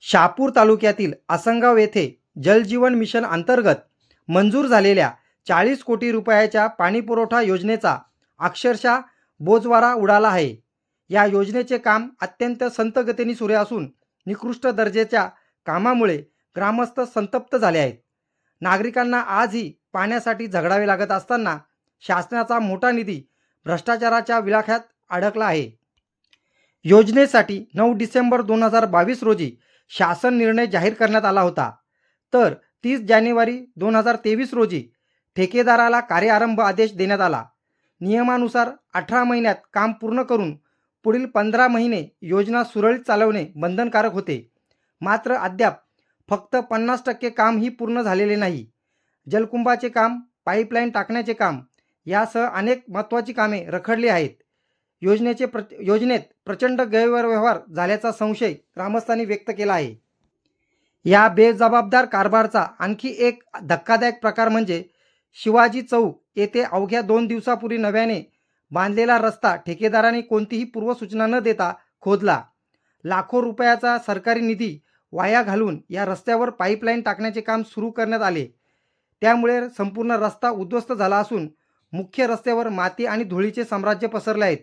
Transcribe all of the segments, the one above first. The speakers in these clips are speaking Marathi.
शहापूर तालुक्यातील आसनगाव येथे जलजीवन मिशन अंतर्गत मंजूर झालेल्या चाळीस कोटी रुपयाच्या पाणीपुरवठा योजनेचा अक्षरशः बोजवारा उडाला आहे. या योजनेचे काम अत्यंत संतगतीने सुरे सुरू असून निकृष्ट दर्जाच्या कामामुळे ग्रामस्थ संतप्त झाले आहेत. नागरिकांना आजही पाण्यासाठी झगडावे लागत असताना शासनाचा मोठा निधी भ्रष्टाचाराच्या विळाख्यात अडकला आहे. योजनेसाठी नऊ डिसेंबर दोन हजार बावीस रोजी शासन निर्णय जाहीर करण्यात आला होता. तर तीस जानेवारी दोन हजार तेवीस रोजी ठेकेदाराला कार्यारंभ आदेश देण्यात आला. नियमानुसार अठरा महिन्यात काम पूर्ण करून पुढील पंधरा महिने योजना सुरळीत चालवणे बंधनकारक होते. मात्र अद्याप फक्त पन्नास टक्के कामही पूर्ण झालेले नाही. जलकुंभाचे काम पाईपलाईन टाकण्याचे काम यासह अनेक महत्त्वाची कामे रखडली आहेत. योजनेचे प्र योजनेत प्रचंड गैरव्यवहार झाल्याचा संशय ग्रामस्थांनी व्यक्त केला आहे. या बेजबाबदार कारभारचा आणखी एक धक्कादायक प्रकार म्हणजे शिवाजी चौक येथे अवघ्या दोन दिवसापूर्वी नव्याने बांधलेला रस्ता ठेकेदाराने कोणतीही पूर्वसूचना न देता खोदला. लाखो रुपयाचा सरकारी निधी वाया घालून या रस्त्यावर पाईपलाईन टाकण्याचे काम सुरू करण्यात आले. त्यामुळे संपूर्ण रस्ता उद्ध्वस्त झाला असून मुख्य रस्त्यावर माती आणि धुळीचे साम्राज्य पसरले आहेत.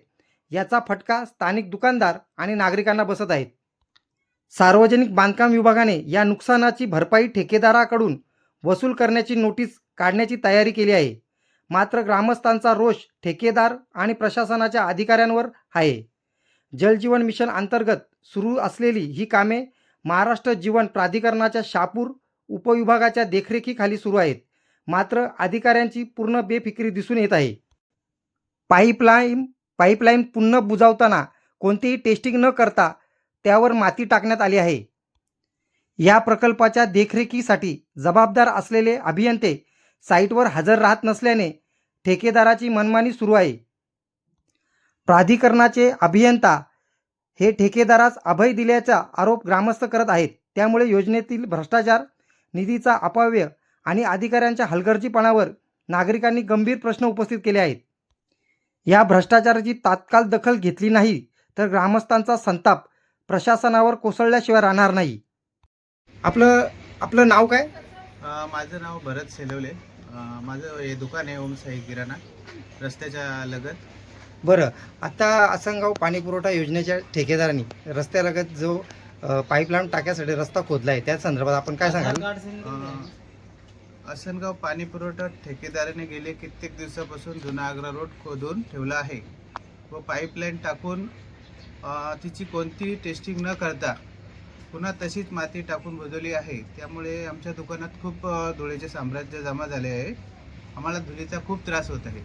याचा फटका स्थानिक दुकानदार आणि नागरिकांना बसत आहेत. सार्वजनिक बांधकाम विभागाने या नुकसानाची भरपाई ठेकेदाराकडून वसूल करण्याची नोटीस काढण्याची तयारी केली आहे. मात्र ग्रामस्थांचा रोष ठेकेदार आणि प्रशासनाच्या अधिकाऱ्यांवर आहे. जलजीवन मिशन अंतर्गत सुरू असलेली ही कामे महाराष्ट्र जीवन प्राधिकरणाच्या शापूर उपविभागाच्या देखरेखीखाली सुरू आहेत. मात्र अधिकाऱ्यांची पूर्ण बेफिक्री दिसून येत आहे. पाईपलाईन पाईपलाईन पुन्हा बुजावताना कोणतीही टेस्टिंग न करता त्यावर माती टाकण्यात आली आहे. या प्रकल्पाच्या देखरेखीसाठी जबाबदार असलेले अभियंते साईटवर हजर राहत नसल्याने ठेकेदाराची मनमानी सुरू आहे. प्राधिकरणाचे अभियंता हे ठेकेदारास अभय दिल्याचा आरोप ग्रामस्थ करत आहेत. त्यामुळे योजनेतील भ्रष्टाचार निधीचा अपव्यय आणि अधिकाऱ्यांच्या हलगर्जीपणावर नागरिकांनी गंभीर प्रश्न उपस्थित केले आहेत. या भ्रष्टाचाराची तात्काळ दखल घेतली नाही तर ग्रामस्थांचा संताप प्रशासनावर कोसळल्याशिवाय राहणार नाही. आपलं आपलं नाव काय? माझं नाव भरत सेलवले. माझं हे दुकान आहे ओम साई किराणा रस्त्याच्या लगत. बरं आता आसनगाव पाणीपुरवठा योजनेच्या ठेकेदारांनी रस्त्यालगत जो पाईपलाईन टाक्यासाठी रस्ता खोदला आहे त्या संदर्भात आपण काय सांगाल? अ, आसनगाव पाणी पुरवठा ठेकेदाराने गेले कित्येक दिवसापासून जुना आग्रा रोड खोदून ठेवला आहे. व पाईपलाईन टाकून तिची कोणतीही टेस्टिंग न करता पुन्हा तशीच माती टाकून बुजवली आहे. त्यामुळे आमच्या दुकानात खूप धुळेचे साम्राज्य जमा झाले आहे. आम्हाला धुळीचा खूप त्रास होत आहे.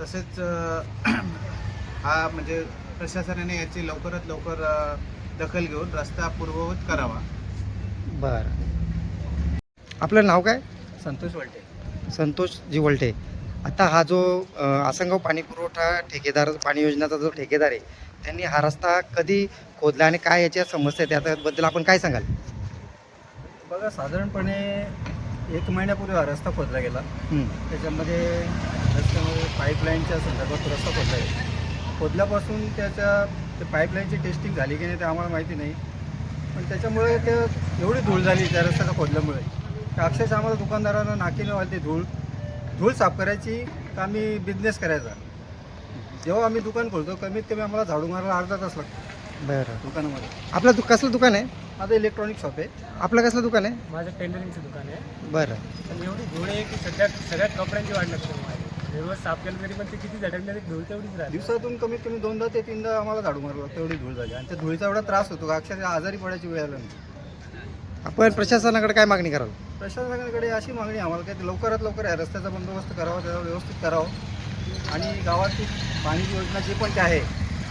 तसेच हा म्हणजे प्रशासनाने याची लवकरात लवकर दखल घेऊन रस्ता पूर्ववत करावा. बरं. आपलं नाव काय? संतोष वलटे संतोष जिवलटे आता हा जो आसनगाव पाणीपुरवठा ठेकेदार पाणी योजनेचा जो ठेकेदार आहे त्यांनी हा रस्ता कधी खोदला आणि काय याच्या समस्या आहेत? त्याबद्दल आपण काय सांगाल? बघा साधारणपणे एक महिन्यापूर्वी हा रस्ता खोदला गेला. त्याच्यामध्ये रस्त्यामध्ये पाईपलाईनच्या संदर्भात रस्ता खोदला गेला. खोदल्यापासून त्याच्या ते पाईपलाईनची टेस्टिंग झाली की नाही ते आम्हाला माहिती नाही. पण त्याच्यामुळे ते एवढी धूळ झाली त्या रस्त्याला खोदल्यामुळे. अक्षरशः आम्हाला दुकानदारांना नाकीनं वाटते धूळ. धूळ साफ करायची का आम्ही बिझनेस करायचा? जेव्हा आम्ही दुकान खोलतो कमीत कमी आम्हाला झाडू मारायला अर्धा तास लागतो. बरं. दुकानामध्ये. आपलं दु कसलं दुकान आहे? माझं इलेक्ट्रॉनिक शॉप आहे. आपलं कसलं दुकान आहे? माझं टेंडरिंगचं दुकान आहे. बरं. पण एवढी धूळ आहे की सध्या सगळ्यात कपड्यांची वाढ लागते माझी दिवस साफ केलं तरी पण ते किती झटकण्याची धूळ तेवढीच राहते. दिवसातून कमीत कमी दोनदा ते तीनदा आम्हाला झाडू मारावं लागतं एवढी धूळ झाली. आणि त्या धुळीचा एवढा त्रास होतो का अक्षरशः आजारी पडायची वेळ आला नाही. आपण प्रशासनाकडे काय मागणी कराल? प्रशासनाकडे अशी मागणी आहे आम्हाला काय लवकरात लवकर या रस्त्याचा बंदोबस्त करावा त्याचा व्यवस्थित करावं. आणि गावाची पाणी योजना जी पण काय आहे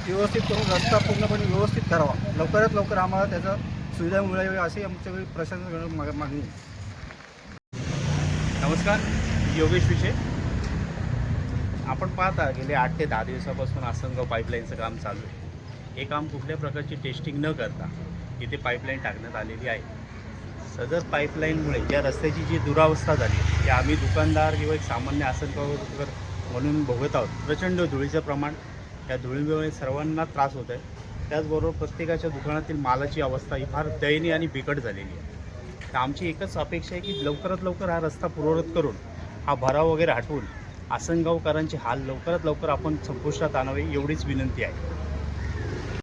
ती व्यवस्थित करून रस्ता पूर्णपणे व्यवस्थित करावा. लवकरात लवकर आम्हाला त्याचा सुविधा मिळावी अशी आमच्या प्रशासनाकडे माग- मागणी नमस्कार योगेश विषय आपण पाहता गेले आठ ते दहा दिवसापासून आसनगाव पाईपलाईनचं काम चालू आहे. हे काम कुठल्या प्रकारची टेस्टिंग न करता इथे पाईपलाईन टाकण्यात आलेली आहे. सदर पाईपलाईनमुळे या रस्त्याची जी दुरावस्था झाली ती आम्ही दुकानदार किंवा एक सामान्य आसनगावकर म्हणून भोगत आहोत प्रचंड धुळीचं प्रमाण या धुळीमुळे सर्वांना त्रास होत आहे. त्याचबरोबर प्रत्येकाच्या दुकानातील मालाची अवस्था ही फार दयनीय आणि बिकट झालेली आहे. तर आमची एकच अपेक्षा आहे की लवकरात लवकर हा रस्ता पूर्ववत करून हा भराव वगैरे हटवून आसनगावकरांचे हाल लवकरात लवकर आपण संपुष्टात आणावे एवढीच विनंती आहे.